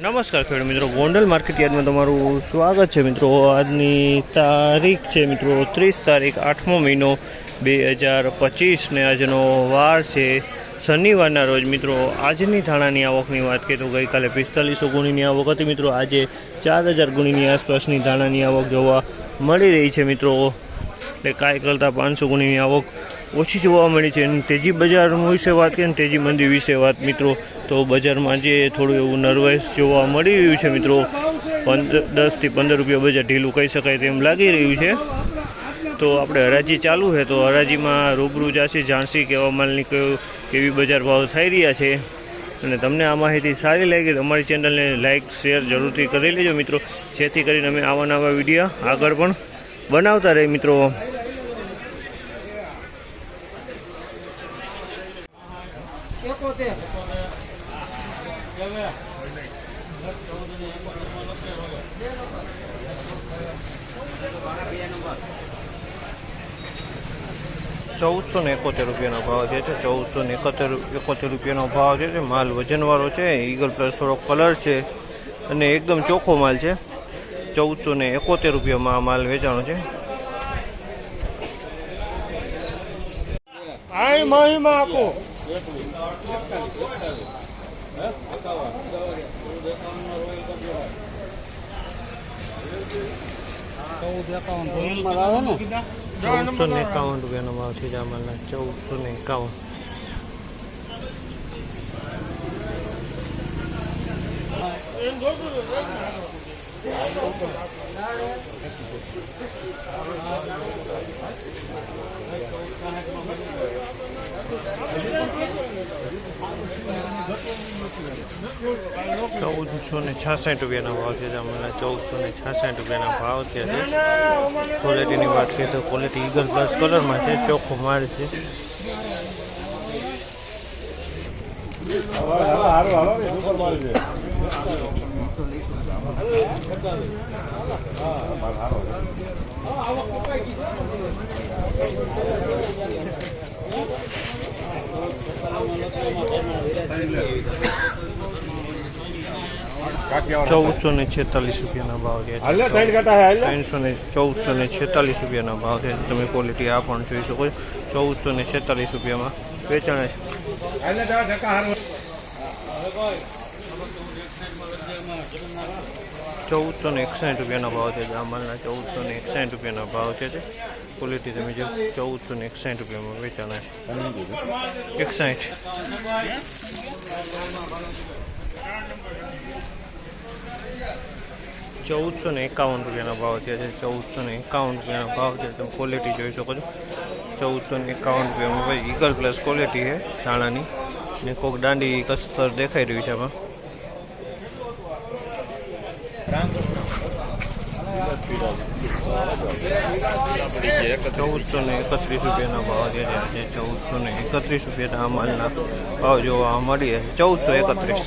નમસ્કાર ખેડૂત મિત્રો. ગોંડલ માર્કેટ તમારું સ્વાગત છે મિત્રો. આજની તારીખ છે મિત્રો ત્રીસ તારીખ, આઠમો મહિનો બે હજાર પચીસને આજનો વાર છે શનિવારના રોજ. મિત્રો, આજની ધાણાની આવકની વાત કરીએ તો ગઈકાલે પિસ્તાલીસો ગુણીની આવક હતી મિત્રો. આજે ચાર હજાર ગુણીની આસપાસની ધાણાની આવક જોવા મળી રહી છે મિત્રો. એટલે કાંઈ કરતાં પાંચસો ગુણીની આવક ઓછી જોવા મળી છે. અને તેજી બજાર વિશે વાત કરીએ તેજી મંદી વિશે વાત, મિત્રો. તો બજારમાં જે થોડું એવું નર્વસ જોવા મળી રહ્યું છે, મિત્રો. પંદર દસથી પંદર રૂપિયા બજાર ઢીલું કહી શકાય તેમ લાગી રહ્યું છે. તો આપણે હરાજી ચાલુ છે, તો હરાજીમાં રૂબરૂ જાસી ઝાંસી કેવા માલની કયો, કેવી બજાર ભાવ થઈ રહ્યા છે. અને તમને આ માહિતી સારી લાગી તો અમારી ચેનલને લાઇક શેર જરૂરથી કરી લેજો, મિત્રો. જેથી કરીને અમે આવા નવા વીડિયો આગળ પણ બનાવતા રહે, મિત્રો. ચૌદસો ને એકોતેર રૂપિયાનો ભાવ જે છે ચૌદસો ને એકોતેર એકોતેર રૂપિયાનો ભાવ જે છે માલ વજનવાળો છે ઈગલ પ્લસ થોડો કલર છે અને એકદમ ચોખ્ખો માલ છે. ચૌદસો ને એકોતેર રૂપિયામાં આ માલ વેચાણો છે. મહિમા આપો. ચૌદસો ને એકાવન રૂપિયાનો ભાવ છે જામલના ચૌદસો ને એકાવન. ચૌદસો ને છાસઠ રૂપિયાના ભાવ છે. જામલા ચૌદસો ને છાસઠ રૂપિયાના ભાવ છે. ક્વોલિટીની વાત કરીએ તો ક્વોલિટી ઈગલ પ્લસ કલરમાં છે. ચોખ્ખો માલ છે. ચૌદસો ને છેતાલીસ રૂપિયાના ભાવ છે. ત્રણસો ને ચૌદસો ને છેતાલીસ રૂપિયાના ભાવ છે. તમે ક્વોલિટી આ પણ જોઈ શકો છો. ચૌદસો ને છેતાલીસ રૂપિયામાં વેચાણ છે. ચૌદસો ને એકસાઠ રૂપિયાનો ભાવ છે આ માલના ચૌદસો ને એકસાઠ રૂપિયાનો ભાવ છે તે ક્વોલિટી તમે જો ચૌદસો ને એકસાઠ રૂપિયામાં વેચાણા છે. એકસાઠ. ચૌદસો ને એકાવન રૂપિયાનો ભાવ છે ચૌદસો ને એકાવન રૂપિયાનો ભાવ છે. તમે ક્વોલિટી જોઈ શકો છો. ચૌદસો ને એકાવન રૂપિયામાં ભાઈ ઈગલ પ્લસ ક્વોલિટી છે ધાણાની. ને કોક દાંડી કસ્તર દેખાઈ રહ્યું છે આમાં. ચૌદસો ને એકત્રીસ રૂપિયાના ભાવ છે આજે ચૌદસો ને એકત્રીસ રૂપિયાના માલના ભાવ જોવા મળીએ ચૌદસો એકત્રીસ.